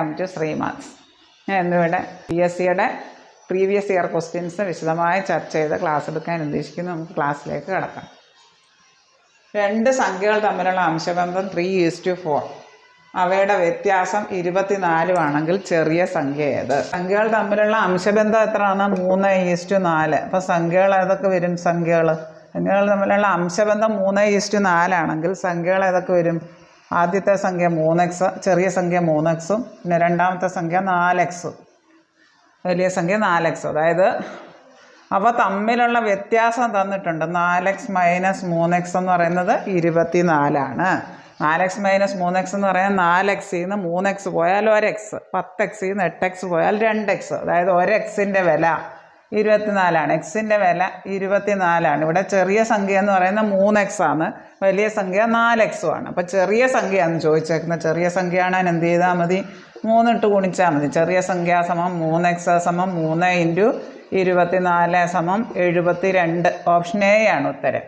Welcome to Sree Maths ഞാൻ ഇന്നിവിടെ P S സിയുടെ പ്രീവിയസ് ഇയർ ക്വസ്റ്റ്യൻസ് വിശദമായി ചർച്ച ചെയ്ത് ക്ലാസ് എടുക്കാൻ ഉദ്ദേശിക്കുന്നു. നമുക്ക് ക്ലാസ്സിലേക്ക് കിടക്കാം. രണ്ട് സംഖ്യകൾ തമ്മിലുള്ള അംശബന്ധം ത്രീ ഈസ് ടു ഫോർ അവയുടെ വ്യത്യാസം ഇരുപത്തിനാലും ആണെങ്കിൽ ചെറിയ സംഖ്യ ഏത്? സംഖ്യകൾ തമ്മിലുള്ള അംശബന്ധം എത്രയാണ്? മൂന്ന് ഈസ് ടു നാല്. അപ്പോൾ സംഖ്യകൾ ഏതൊക്കെ വരും? സംഖ്യകൾ സംഖ്യകൾ തമ്മിലുള്ള അംശബന്ധം മൂന്ന് ഈസ് ടു നാലാണെങ്കിൽ സംഖ്യകൾ ഏതൊക്കെ വരും? ആദ്യത്തെ സംഖ്യ മൂന്ന് എക്സ് ചെറിയ സംഖ്യ മൂന്ന് എക്സും പിന്നെ രണ്ടാമത്തെ സംഖ്യ നാല് എക്സും വലിയ സംഖ്യ നാല് എക്സ് അതായത് അവ തമ്മിലുള്ള വ്യത്യാസം തന്നിട്ടുണ്ട്. നാല് എക്സ് മൈനസ് മൂന്ന് എക്സ് എന്ന് പറയുന്നത് ഇരുപത്തി നാലാണ് നാല് എക്സ് മൈനസ് മൂന്ന് എക്സ് എന്ന് പറയുന്നത് നാല് എക്സിൽ നിന്ന് മൂന്ന് എക്സ് പോയാൽ ഒരു എക്സ് പത്ത് എക്സിൽ നിന്ന് എട്ട് എക്സ് പോയാൽ രണ്ട് എക്സ് അതായത് ഒരു എക്സിന്റെ വില ഇരുപത്തിനാലാണ്. എക്സിന്റെ വില ഇരുപത്തിനാലാണ്. ഇവിടെ ചെറിയ സംഖ്യ എന്ന് പറയുന്നത് മൂന്ന് എക്സ് ആണ്. വലിയ സംഖ്യ നാല് എക്സും ആണ്. അപ്പോൾ ചെറിയ സംഖ്യയാണ് ചോദിച്ചേക്കുന്നത്. ചെറിയ സംഖ്യയാണാൻ എന്ത് ചെയ്താൽ മതി? മൂന്നിട്ട് ഗുണിച്ചാൽ മതി. ചെറിയ സംഖ്യ സമം മൂന്ന് എക്സ് സമം മൂന്ന് ഇന്റു ഇരുപത്തിനാല് സമം എഴുപത്തി രണ്ട് ഓപ്ഷൻ എ ആണ് ഉത്തരം.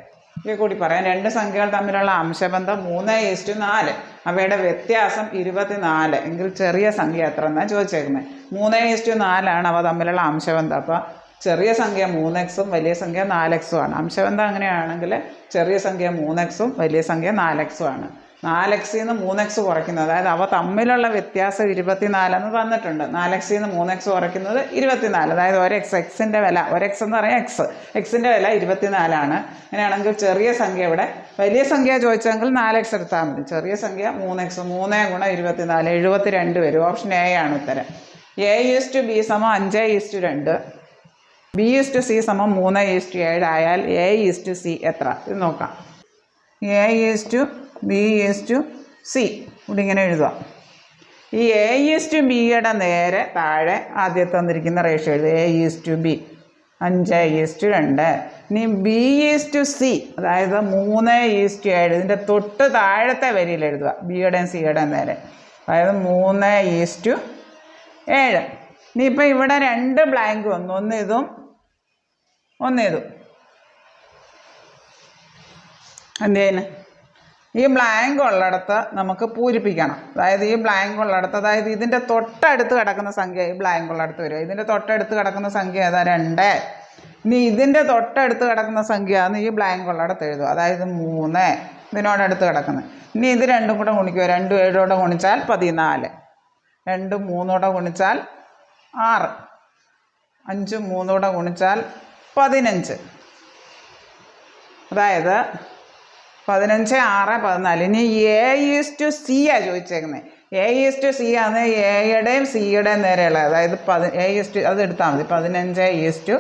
ഇതിൽ കൂടി പറയാം. രണ്ട് സംഖ്യകൾ തമ്മിലുള്ള അംശബന്ധം മൂന്ന് ഈസ്റ്റു നാല്. അവയുടെ വ്യത്യാസം ഇരുപത്തിനാല്. എങ്കിൽ ചെറിയ സംഖ്യ എത്ര എന്നാണ് ചോദിച്ചേക്കുന്നത്? മൂന്ന് ഈസ്റ്റു നാലാണ് അവ തമ്മിലുള്ള അംശബന്ധം. അപ്പോൾ ചെറിയ സംഖ്യ മൂന്ന് എക്സും വലിയ സംഖ്യ നാല് എക്സും ആണ്. അംശബന്ധം അങ്ങനെയാണെങ്കിൽ ചെറിയ സംഖ്യ മൂന്ന് എക്സും വലിയ സംഖ്യ നാല് എക്സും ആണ്. നാല് എക്സിൽ നിന്ന് മൂന്ന് എക്സ് കുറയ്ക്കുന്നത് അതായത് അവ തമ്മിലുള്ള വ്യത്യാസം ഇരുപത്തിനാലെന്ന് തന്നിട്ടുണ്ട്. നാല് എക്സിൽ നിന്ന് മൂന്ന് എക്സ് കുറയ്ക്കുന്നത് ഇരുപത്തിനാല്. അതായത് ഒരു എക്സ് എക്സിന്റെ വില ഒരു എക്സ് എന്ന് പറയാം എക്സ് എക്സിന്റെ വില ഇരുപത്തിനാലാണ് അങ്ങനെയാണെങ്കിൽ ചെറിയ സംഖ്യ ഇവിടെ വലിയ സംഖ്യ ചോദിച്ചെങ്കിൽ നാല് എക്സ് എടുത്താൽ മതി. ചെറിയ സംഖ്യ മൂന്ന് എക്സ് മൂന്ന് ഗുണം ഇരുപത്തിനാല് എഴുപത്തി രണ്ട് വരും. ഓപ്ഷൻ എ ആണ് ഉത്തരം. എ ഈസ് ടു ബി സമം അഞ്ച് ഈസ് ടു രണ്ട്. ബി ഈസ് ടു സി സമം മൂന്ന് ഈസ് ടു ഏഴ് ആയാൽ എ ഈസ് ടു സി എത്ര ഇത് നോക്കാം A is to B is to C ഇവിടെ ഇങ്ങനെ എഴുതുക ഈ എ ഈസ് ടു ബിയുടെ നേരെ താഴെ ആദ്യത്തെ തന്നിരിക്കുന്ന റേഷ്യോ എഴുതുക എ ഈസ് ടു ബി അഞ്ച് ഈസ് ടു രണ്ട് ഇനി ബി ഈസ് ടു സി അതായത് മൂന്ന് ഈസ് ടു ഏഴ് ഇതിന്റെ തൊട്ട് താഴത്തെ വരിയിൽ എഴുതുക ബിയുടെയും സിയുടെയും നേരെ അതായത് മൂന്ന് ഈസ് ടു ഏഴ് ഇനിയിപ്പോൾ ഇവിടെ രണ്ട് ബ്ലാങ്ക് വന്നു ഒന്ന് ഇതും ഒന്ന് ഇതും എന്ത് ചെയ്യുന്നു ഈ ബ്ലാങ്ക് ഉള്ളിടത്ത് നമുക്ക് പൂരിപ്പിക്കണം. അതായത് ഈ ബ്ലാങ്ക് ഉള്ളിടത്ത് അതായത് ഇതിന്റെ തൊട്ടടുത്ത് കിടക്കുന്ന സംഖ്യ ഈ ബ്ലാങ്ക് ഉള്ളിടത്ത് വരും ഇതിന്റെ തൊട്ടടുത്ത് കിടക്കുന്ന സംഖ്യ ഏതാ? രണ്ട്. ഇനി ഇതിന്റെ തൊട്ടടുത്ത് കിടക്കുന്ന സംഖ്യ ഈ ബ്ലാങ്ക് ഉള്ളിടത്ത് എഴുതുക. അതായത് മൂന്ന്. ഇതിനോടടുത്ത് കിടക്കുന്നത്. ഇനി ഇത് രണ്ടും കൂടെ ഗുണിക്കുക. രണ്ടും ഏഴോടെ ഗുണിച്ചാൽ പതിനാല്. രണ്ടും മൂന്നോടെ ഗുണിച്ചാൽ ആറ്. അഞ്ചും മൂന്നോടെ ഗുണിച്ചാൽ പതിനഞ്ച് അതായത് പതിനഞ്ച് ആറ് പതിനാല് ഇനി എ ഈസ് ടു സി ആ ചോദിച്ചേക്കുന്നത് എ ഈസ് ടു സി ആണ് എയുടെയും സിയുടെയും നേരെയുള്ള അതായത് പതി എ ഈസ് ടു അത് എടുത്താൽ മതി പതിനഞ്ച് ഈസ് ടു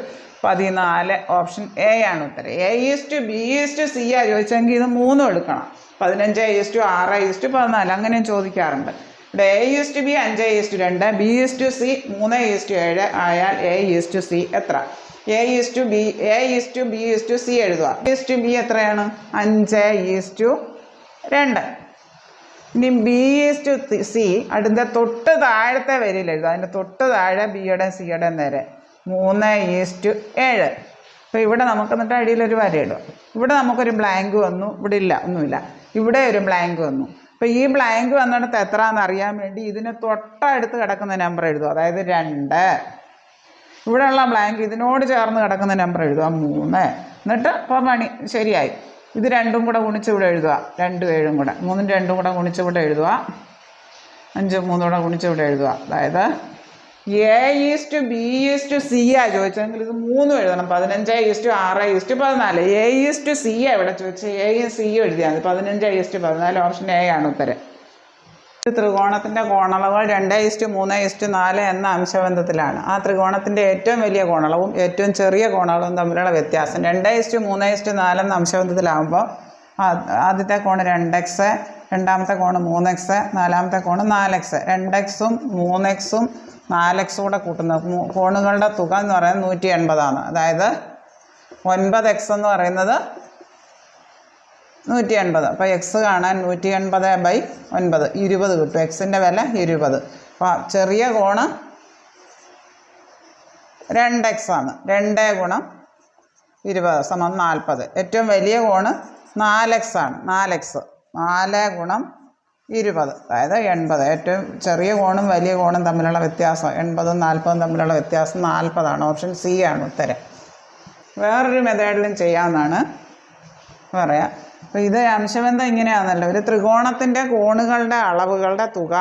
പതിനാല് ഓപ്ഷൻ എ ആണ് ഉത്തരം A is to B is to C ആ ചോദിച്ചെങ്കിൽ ഇത് മൂന്നും എടുക്കണം പതിനഞ്ച് ഈസ് ടു ആറ് ഈസ് ടു പതിനാല് അങ്ങനെയും ചോദിക്കാറുണ്ട് ഇവിടെ എ ഈസ് ടു ബി അഞ്ച് ഈസ് ടു രണ്ട് ബി ഈസ് ടു സി മൂന്ന് ഈസ് ടു ഏഴ് ആയാൽ എ ഈസ് ടു സി എത്ര A is to B A is to B is to C എഴുതുക. ഈസ് ടു ബി എത്രയാണ്? അഞ്ച് ഈസ് ടു രണ്ട്. ഇനി ബി ഈസ് ടു സി അതിന്റെ തൊട്ട് താഴത്തെ വരിയിൽ എഴുതുക. അതിന്റെ തൊട്ട് താഴെ ബിയുടെ സിയുടെ നേരെ. മൂന്ന് ഈസ് ടു ഏഴ്. അപ്പോൾ ഇവിടെ നമുക്ക് എന്നിട്ട് അടിയിലൊരു വര ഇടും ഇവിടെ നമുക്കൊരു ബ്ലാങ്ക് വന്നു. ഇവിടെ ഇല്ല ഒന്നുമില്ല. ഇവിടെ ഒരു ബ്ലാങ്ക് വന്നു. അപ്പോൾ ഈ ബ്ലാങ്ക് വന്നിടത്ത് എത്രയാണെന്ന് അറിയാൻ വേണ്ടി ഇതിന് തൊട്ടടുത്ത് കിടക്കുന്ന നമ്പർ എഴുതുക. അതായത് രണ്ട്. ഇവിടെയുള്ള ബ്ലാങ്ക് ഇതിനോട് ചേർന്ന് കിടക്കുന്ന നമ്പർ എഴുതുക. മൂന്ന്. എന്നിട്ട് ഇപ്പോൾ ശരിയായി. ഇത് രണ്ടും കൂടെ ഗുണിച്ച് ഇവിടെ എഴുതുക. രണ്ട് ഏഴും കൂടെ. മൂന്നും രണ്ടും കൂടെ ഗുണിച്ച് ഇവിടെ എഴുതുക. അഞ്ചും മൂന്നും കൂടെ ഗുണിച്ച് ഇവിടെ എഴുതുക. അതായത് A is to B is to C ആ ചോദിച്ചെങ്കിൽ ഇത് മൂന്നും എഴുതണം. പതിനഞ്ച് ഈസ് ടു ആറ് ഈസ് ടു പതിനാല്. എ ഈസ് ടു സി ആ ഇവിടെ ചോദിച്ചാൽ എയും സിയും എഴുതിയാൽ മതി. പതിനഞ്ച് ഈസ് ടു പതിനാല്. ഓപ്ഷൻ എ ആണ് ഉത്തരം. ത്രികോണത്തിന്റെ കോണളവ് രണ്ട് ഇസ്റ്റു മൂന്ന് ഇസ്റ്റു നാല് എന്ന അംശബന്ധത്തിലാണ്. ആ ത്രികോണത്തിന്റെ ഏറ്റവും വലിയ കോണളവും ഏറ്റവും ചെറിയ കോണളവും തമ്മിലുള്ള വ്യത്യാസം രണ്ട് ഇസ്റ്റു മൂന്ന് ഇസ്റ്റു നാല് എന്ന അംശബന്ധത്തിലാകുമ്പോൾ ആദ്യത്തെ കോണ് രണ്ട് എക്സ് രണ്ടാമത്തെ കോണ് മൂന്ന് എക്സ് നാലാമത്തെ കോണ് നാല് എക്സ് രണ്ട് എക്സും മൂന്ന് എക്സും നാല് എക്സും കൂടെ കൂട്ടുന്നത്. കോണുകളുടെ തുക എന്ന് പറയുന്നത് നൂറ്റി എൺപതാണ്. അതായത് ഒൻപത് എക്സ് എന്ന് പറയുന്നത് നൂറ്റി എൺപത് അപ്പോൾ എക്സ് കാണാൻ നൂറ്റി എൺപത് ബൈ ഒൻപത്. ഇരുപത് കിട്ടും. എക്സിന്റെ വില ഇരുപത്. അപ്പോൾ ചെറിയ കോണ് രണ്ട് എക്സ് ആണ്. രണ്ട് ഗുണം ഇരുപത് സമം നാൽപ്പത് ഏറ്റവും വലിയ കോണ് നാല് എക്സ് ആണ്. നാല് എക്സ് നാല് ഗുണം ഇരുപത്. അതായത് എൺപത്. ഏറ്റവും ചെറിയ കോണും വലിയ കോണും തമ്മിലുള്ള വ്യത്യാസം എൺപതും നാൽപ്പതും തമ്മിലുള്ള വ്യത്യാസം നാൽപ്പതാണ് ഓപ്ഷൻ സി ആണ് ഉത്തരം. വേറൊരു മെത്തേഡിലും ചെയ്യാവുന്നതാണ്. പറയാം. അപ്പോൾ ഇത് അംശബന്ധം ഇങ്ങനെയാണല്ലോ ഒരു ത്രികോണത്തിന്റെ കോണുകളുടെ അളവുകളുടെ തുക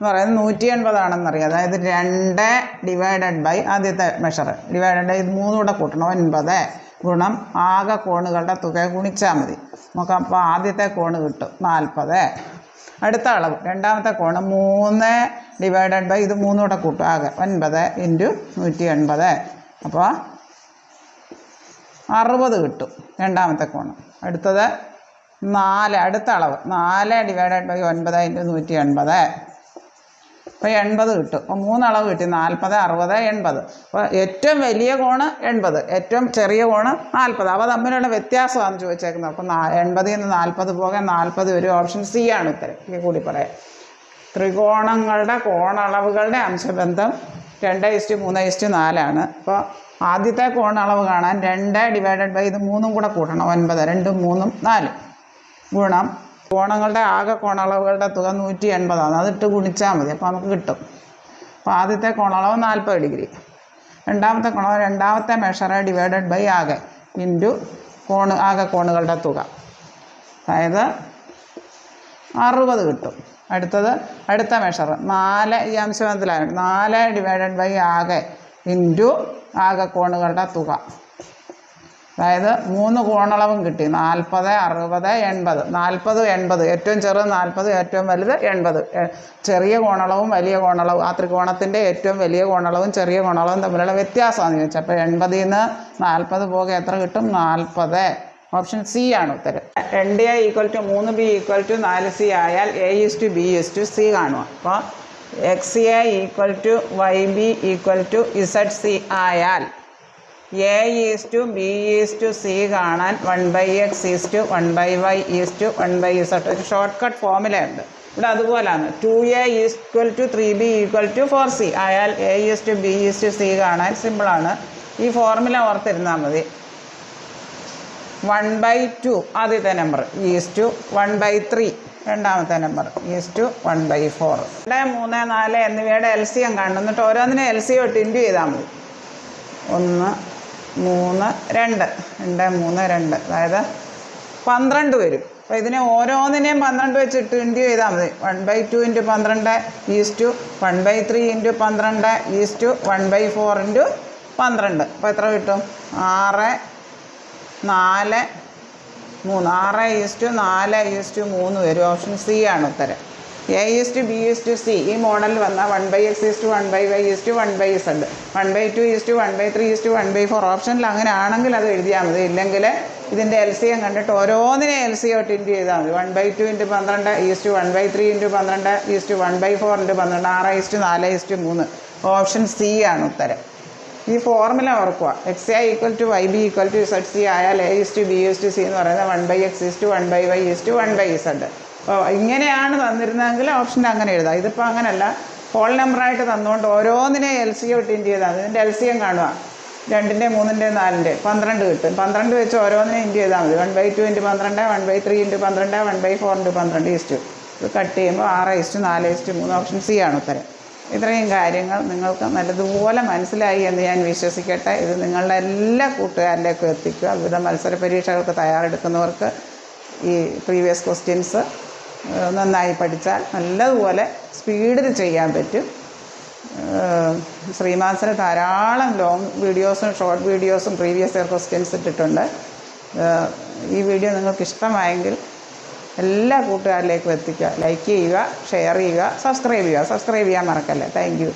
എന്ന് പറയുന്നത് നൂറ്റി എൺപതാണെന്നറിയാം അതായത് രണ്ട് ഡിവൈഡഡ് ബൈ ആദ്യത്തെ മെഷർ ഡിവൈഡഡ് ബൈ ഇത് മൂന്നും കൂടെ കൂട്ടണം. ഒൻപത് ഗുണം ആകെ കോണുകളുടെ തുക ഗുണിച്ചാൽ മതി. നമുക്ക് അപ്പോൾ ആദ്യത്തെ കോണ് കിട്ടും. നാൽപ്പത്. അടുത്ത അളവ്. രണ്ടാമത്തെ കോണ് മൂന്ന് ഡിവൈഡഡ് ബൈ ഇത് മൂന്നും കൂടെ കൂട്ടും. ആകെ ഒൻപത് ഇന്റു നൂറ്റി എൺപത് അപ്പോൾ അറുപത് കിട്ടും. രണ്ടാമത്തെ കോണം. അടുത്തത് നാല് അടുത്ത അളവ് നാല് ഡിവൈഡഡ് ബൈ ഒൻപത് ഇന്റു നൂറ്റി എൺപത്. അപ്പോൾ എൺപത് കിട്ടും. അപ്പോൾ മൂന്നളവ് കിട്ടി. നാൽപ്പത് അറുപത് എൺപത്. അപ്പോൾ ഏറ്റവും വലിയ കോണ് എൺപത്. ഏറ്റവും ചെറിയ കോണ് നാൽപ്പത്. അവ തമ്മിലുള്ള വ്യത്യാസമാണ് ചോദിച്ചേക്കുന്നത്. അപ്പോൾ നാ എൺപതിൽ നിന്ന് നാൽപ്പത് പോകാൻ നാൽപ്പത് വരും. ഓപ്ഷൻ സി ആണ് ഉത്തരം. കൂടി പറയാം. ത്രികോണങ്ങളുടെ കോണളവുകളുടെ അംശബന്ധം രണ്ട് ഇസ്റ്റു മൂന്ന് ഇസ്റ്റു നാലാണ് അപ്പോൾ ആദ്യത്തെ കോണളവ് കാണാൻ രണ്ട് ഡിവൈഡഡ് ബൈ ഇത് മൂന്നും കൂടെ കൂട്ടണം. ഒൻപത് രണ്ടും മൂന്നും നാലും. ഗുണം. കോണങ്ങളുടെ ആകെ കോണളവുകളുടെ തുക നൂറ്റി എൺപതാണ് അതിട്ട് ഗുണിച്ചാൽ മതി. അപ്പോൾ നമുക്ക് കിട്ടും. അപ്പോൾ ആദ്യത്തെ കോണളവ് നാൽപ്പത് ഡിഗ്രി. രണ്ടാമത്തെ കോണളവ് രണ്ടാമത്തെ മെഷർ ഡിവൈഡഡ് ബൈ ആകെ ഇന്റു കോണ് ആകെ കോണുകളുടെ തുക. അതായത് അറുപത് കിട്ടും. അടുത്തത് അടുത്ത മെഷർ നാല് ഈ അംശബന്ധത്തിലാണ് നാല് ഡിവൈഡഡ് ബൈ ആകെ ഇന്റു ആകെ കോണുകളുടെ തുക. അതായത് മൂന്ന് കോണളവും കിട്ടി. നാൽപ്പത് അറുപത് എൺപത്. നാൽപ്പത് എൺപത്. ഏറ്റവും ചെറുത് നാൽപ്പത് ഏറ്റവും വലുത് എൺപത്. ചെറിയ കോണളവും വലിയ കോണളവും ആ ത്രികോണത്തിന്റെ ഏറ്റവും വലിയ കോണളവും ചെറിയ കോണളവും തമ്മിലുള്ള വ്യത്യാസമാണെന്ന് ചോദിച്ചത് അപ്പോൾ എൺപതിൽ നിന്ന് നാൽപ്പത് പോകെ എത്ര കിട്ടും? നാൽപ്പത്. ഓപ്ഷൻ സി ആണ് ഉത്തരം. രണ്ട് എ ഈക്വൽ ടു മൂന്ന് ബി ഈക്വൽ ടു നാല് സി ആയാൽ A is to B is to C കാണുക. അപ്പോൾ X A equal to Y B equal to Z C ആയാൽ A is to B is to C കാണാൻ one by X is to one by Y is to one by Z ഒരു short cut ഫോമുലയുണ്ട് ഇവിടെ അതുപോലാണ്. Two A equal to three B equal to four C ആയാൽ A is to B is to C കാണാൻ സിമ്പിളാണ് ഈ formula ഓർത്തിരുന്നാൽ മതി. One by two ആദ്യത്തെ number is to one by three രണ്ടാമത്തെ number is to one by four രണ്ട് മൂന്ന് നാല് എന്നിവയുടെ എൽ സി എം കാണുന്നു എന്നിട്ട് ഓരോന്നിനും എൽ സി ഒട്ട് ഇന്റു ചെയ്താൽ മതി. ഒന്ന് മൂന്ന് രണ്ട്. രണ്ട് മൂന്ന് രണ്ട്. അതായത് പന്ത്രണ്ട് വരും. അപ്പോൾ ഇതിനെ ഓരോന്നിനെയും പന്ത്രണ്ട് വെച്ച് ഇട്ട് ഇന്റു ചെയ്താൽ മതി? വൺ ബൈ ടു ഇന്റു പന്ത്രണ്ട് is to one by three into പന്ത്രണ്ട് is to one by four into പന്ത്രണ്ട്. അപ്പോൾ എത്ര കിട്ടും? ആറ് നാല് മൂന്ന്. ആറ് ഈസ്റ്റ് നാല് ഈസ്റ്റ് മൂന്ന് വരും. ഓപ്ഷൻ സി ആണ് ഉത്തരം. A is to B is to C ഈ മോഡൽ വന്നാൽ one by X is to one by Y is to one by Z one by two is to one by three is to one by four ഓപ്ഷനിൽ അങ്ങനെ ആണെങ്കിൽ അത് എഴുതിയാൽ മതി ഇല്ലെങ്കിൽ ഇതിന്റെ എൽ സി എം കണ്ടിട്ട് ഓരോന്നിനെ എൽ സി ഔട്ട് ഇന്റു ചെയ്താൽ മതി വൺ ബൈ ടു ഇന്റു പന്ത്രണ്ട് is to one by three into പന്ത്രണ്ട് is to one by four into പന്ത്രണ്ട് ആറ് ഈസ് ടു നാല് ഈസ് ടു മൂന്ന് ഓപ്ഷൻ സി ആണ് ഉത്തരം ഈ ഫോർമുല ഓർക്കുക X I equal to Y B equal to set C ആയാൽ A is to B is to C എന്ന് പറയുന്നത് one by X is to one by Y is to one by അപ്പോൾ ഇങ്ങനെയാണ് തന്നിരുന്നതെങ്കിൽ option അങ്ങനെ എഴുതാം. ഇതിപ്പോൾ അങ്ങനെയല്ല ഹോൾ നമ്പറായിട്ട് തന്നുകൊണ്ട് ഓരോന്നിനെ എൽ സി ഒട്ട് ഇന്റ് ചെയ്താൽ ഇതിന്റെ എൽ സി എം കാണുക. രണ്ടിന്റെ മൂന്നിന്റെ നാലിന്റെ പന്ത്രണ്ട് കിട്ടും. പന്ത്രണ്ട് വെച്ച് ഓരോന്നിനെ ഇന്റ് ചെയ്താൽ മതി. വൺ ബൈ ടു ഇന്റു പന്ത്രണ്ട് വൺ ബൈ ത്രീ ഇന്റു പന്ത്രണ്ട് വൺ ബൈ ഫോർ ഇന്റു പന്ത്രണ്ട് ഈസ്റ്റ് ഇത് കട്ട് ചെയ്യുമ്പോൾ ആറ് ഈസ്റ്റ് നാല് ഈസ്റ്റ് മൂന്ന് ഓപ്ഷൻ സി ആണ് ഉത്തരം. ഇത്രയും കാര്യങ്ങൾ നിങ്ങൾക്ക് നല്ലതുപോലെ മനസ്സിലായി എന്ന് ഞാൻ വിശ്വസിക്കട്ടെ. ഇത് നിങ്ങളുടെ എല്ലാ കൂട്ടുകാരിലേക്കും എത്തിക്കുക. വിവിധ മത്സര പരീക്ഷകൾക്ക് തയ്യാറെടുക്കുന്നവർക്ക് ഈ പ്രീവിയസ് ക്വസ്റ്റ്യൻസ് നന്നായി പഠിച്ചാൽ നല്ലതുപോലെ സ്പീഡിൽ ചെയ്യാൻ പറ്റും. ശ്രീമാസിന് ധാരാളം ലോങ് വീഡിയോസും ഷോർട്ട് വീഡിയോസും പ്രീവിയസ് ഇയർ ക്വസ്റ്റ്യൻസ് ഇട്ടിട്ടുണ്ട്. ഈ വീഡിയോ നിങ്ങൾക്ക് ഇഷ്ടമായെങ്കിൽ എല്ലാ കൂട്ടുകാരിലേക്കും എത്തിക്കുക. ലൈക്ക് ചെയ്യുക ഷെയർ ചെയ്യുക സബ്സ്ക്രൈബ് ചെയ്യുക. സബ്സ്ക്രൈബ് ചെയ്യാൻ മറക്കല്ലേ. താങ്ക്